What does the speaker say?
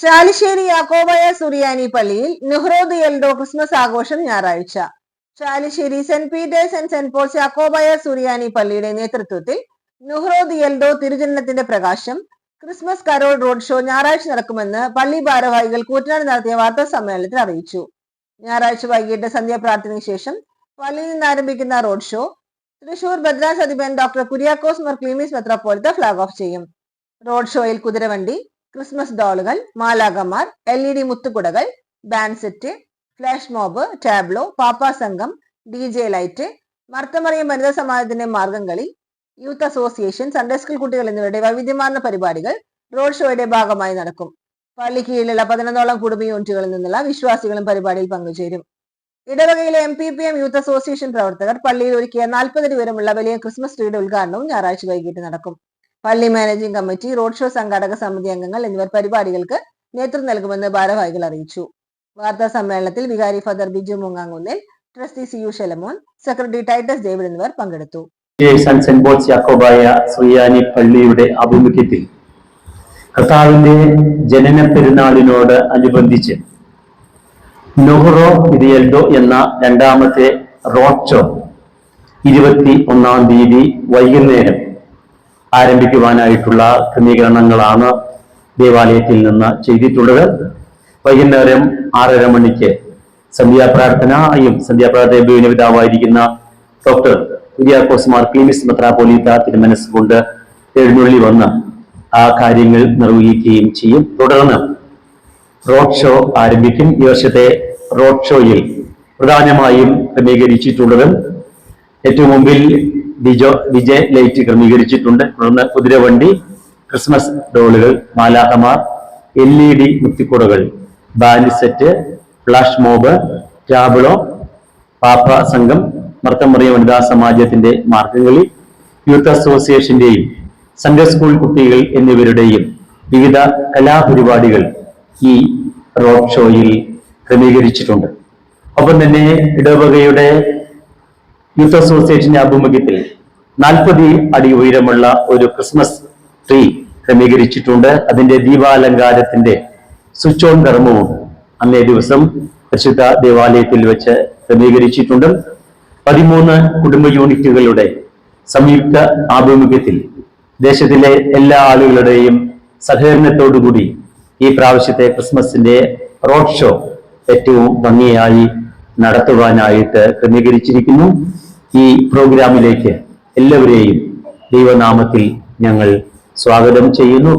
ചാലിശ്ശേരി യാക്കോബായ സുറിയാനി പള്ളിയിൽ നുഹ്റോദ് എൽഡോ ക്രിസ്മസ് ആഘോഷം ഞായറാഴ്ച. Chalissery Saint Peter's and Saint Paul's Yakobaya Suriyani പള്ളിയുടെ നേതൃത്വത്തിൽ നുഹ്റോദ് എൽഡോ തിരുജനത്തിന്റെ പ്രകാശം ക്രിസ്മസ് കരോൾ റോഡ് ഷോ ഞായറാഴ്ച നടക്കുമെന്ന് പള്ളി ഭാരവാഹികൾ കൂറ്റനാട് നടത്തിയ വാർത്താ സമ്മേളനത്തിൽ അറിയിച്ചു. ഞായറാഴ്ച വൈകിട്ട് സന്ധ്യാപ്രാർത്ഥനയ്ക്ക് ശേഷം പള്ളിയിൽ നിന്ന് ആരംഭിക്കുന്ന റോഡ് ഷോ തൃശൂർ ഭദ്രാസ് അധിപൻ ഡോക്ടർ കുര്യാക്കോസ് മർ ക്ലീമീസ് മെത്രാപ്പോലത്തെ ഫ്ലാഗ് ഓഫ് ചെയ്യും. റോഡ് ഷോയിൽ കുതിരവണ്ടി ക്രിസ്മസ് ഡോളുകൾ മാലാകമാർ L E D മുത്തുകുടകൾ band set flash mob tableau പാപ്പാ സംഘം ഡി ജെ ലൈറ്റ് മർത്തമറിയം വനിതാ സമാജത്തിന്റെ Margamkali youth association Sunday school കുട്ടികൾ എന്നിവരുടെ വൈവിധ്യമാർന്ന പരിപാടികൾ റോഡ് ഷോയുടെ ഭാഗമായി നടക്കും. പള്ളി കീഴിലുള്ള പതിനൊന്നോളം കുടുംബ യൂണിറ്റുകളിൽ നിന്നുള്ള വിശ്വാസികളും പരിപാടിയിൽ പങ്കുചേരും. ഇടവകയിലെ M P P M youth association പ്രവർത്തകർ പള്ളിയിൽ ഒരുക്കിയ നാൽപ്പത് ഉയരമുള്ള വലിയ ക്രിസ്മസ് ട്രീയുടെ ഉദ്ഘാടനവും ഞായറാഴ്ച വൈകിട്ട് നടക്കും. പള്ളി മാനേജിംഗ് കമ്മിറ്റി റോഡ് ഷോ സംഘാടക സമിതി അംഗങ്ങൾ എന്നിവർ പരിപാടികൾക്ക് നേതൃത്വം നൽകുമെന്ന് ഭാരവാഹികൾ അറിയിച്ചു. വാർത്താ സമ്മേളനത്തിൽ വികാരി father Biju മുങ്ങാങ്കുന്നിൽ trustee C U Shelamon secretary Titus David എന്നിവർ പങ്കെടുത്തു. സെന്റ് യാക്കോബായ പള്ളിയുടെ ആഭിമുഖ്യത്തിൽ കർത്താവിന്റെ ജനന പെരുന്നാളിനോട് അനുബന്ധിച്ച് നൊഹ്റോ ഇരിയൽഡോ എന്ന രണ്ടാമത്തെ റോഡ് ഷോ ഇരുപത്തി ഒന്നാം തീയതി വൈകുന്നേരം ആരംഭിക്കുവാനായിട്ടുള്ള ക്രമീകരണങ്ങളാണ് ദേവാലയത്തിൽ നിന്ന് ചെയ്തിട്ടുള്ളത്. വൈകുന്നേരം ആറര മണിക്ക് സന്ധ്യാപ്രാർത്ഥനയും സന്ധ്യാപ്രാർത്ഥന പിതാവായിരിക്കുന്ന ഡോക്ടർ കുര്യാക്കോസ് മാർ ക്ലീമിസ് മെത്രാപോലീത്ത തിരുമനസ് കൊണ്ട് എഴുന്നള്ളി വന്ന് ആ കാര്യങ്ങൾ നിർവഹിക്കുകയും ചെയ്യും. തുടർന്ന് റോഡ് ഷോ ആരംഭിക്കും. ഈ വർഷത്തെ റോഡ് ഷോയിൽ പ്രധാനമായും ക്രമീകരിച്ചിട്ടുള്ളതും ഏറ്റവും മുമ്പിൽ ഡിജോ വിജയ് ലൈറ്റ് ക്രമീകരിച്ചിട്ടുണ്ട്. തുടർന്ന് കുതിരവണ്ടി ക്രിസ്മസ് ഡോളുകൾ മാലാഹമാർ എൽ ഇ ഡി മുത്തിക്കുടകൾ ബാലിസെറ്റ് സെറ്റ് ഫ്ലാഷ് മോബ് ടാബ്ലോ പാപ്പ സംഘം മർത്തമറിയ വനിതാ സമാജത്തിന്റെ മാർഗംകളി യൂത്ത് അസോസിയേഷന്റെയും സൺഡേ സ്കൂൾ കുട്ടികൾ എന്നിവരുടെയും വിവിധ കലാപരിപാടികൾ ഈ റോഡ് ഷോയിൽ ക്രമീകരിച്ചിട്ടുണ്ട്. ഒപ്പം തന്നെ ഇടവകയുടെ യൂത്ത് അസോസിയേഷന്റെ ആഭിമുഖ്യത്തിൽ നാൽപ്പത് അടി ഉയരമുള്ള ഒരു ക്രിസ്മസ് ട്രീ ക്രമീകരിച്ചിട്ടുണ്ട്. അതിന്റെ ദീപാലങ്കാരത്തിന്റെ സ്വിച്ച് ഓൺ കർമ്മവും അന്നേ ദിവസം പരിശുദ്ധ ദേവാലയത്തിൽ വെച്ച് ക്രമീകരിച്ചിട്ടുണ്ട്. പതിമൂന്ന് കുടുംബ യൂണിറ്റുകളുടെ സംയുക്ത ആഭിമുഖ്യത്തിൽ ദേശത്തിലെ എല്ലാ ആളുകളുടെയും സഹകരണത്തോടുകൂടി ഈ പ്രാവശ്യത്തെ ക്രിസ്മസിന്റെ റോഡ് ഷോ ഏറ്റവും ഭംഗിയായി നടത്തുവാനായിട്ട് ക്രമീകരിച്ചിരിക്കുന്നു. ഈ പ്രോഗ്രാമിലേക്ക് എല്ലാവരെയും ദൈവനാമത്തിൽ ഞങ്ങൾ സ്വാഗതം ചെയ്യുന്നു.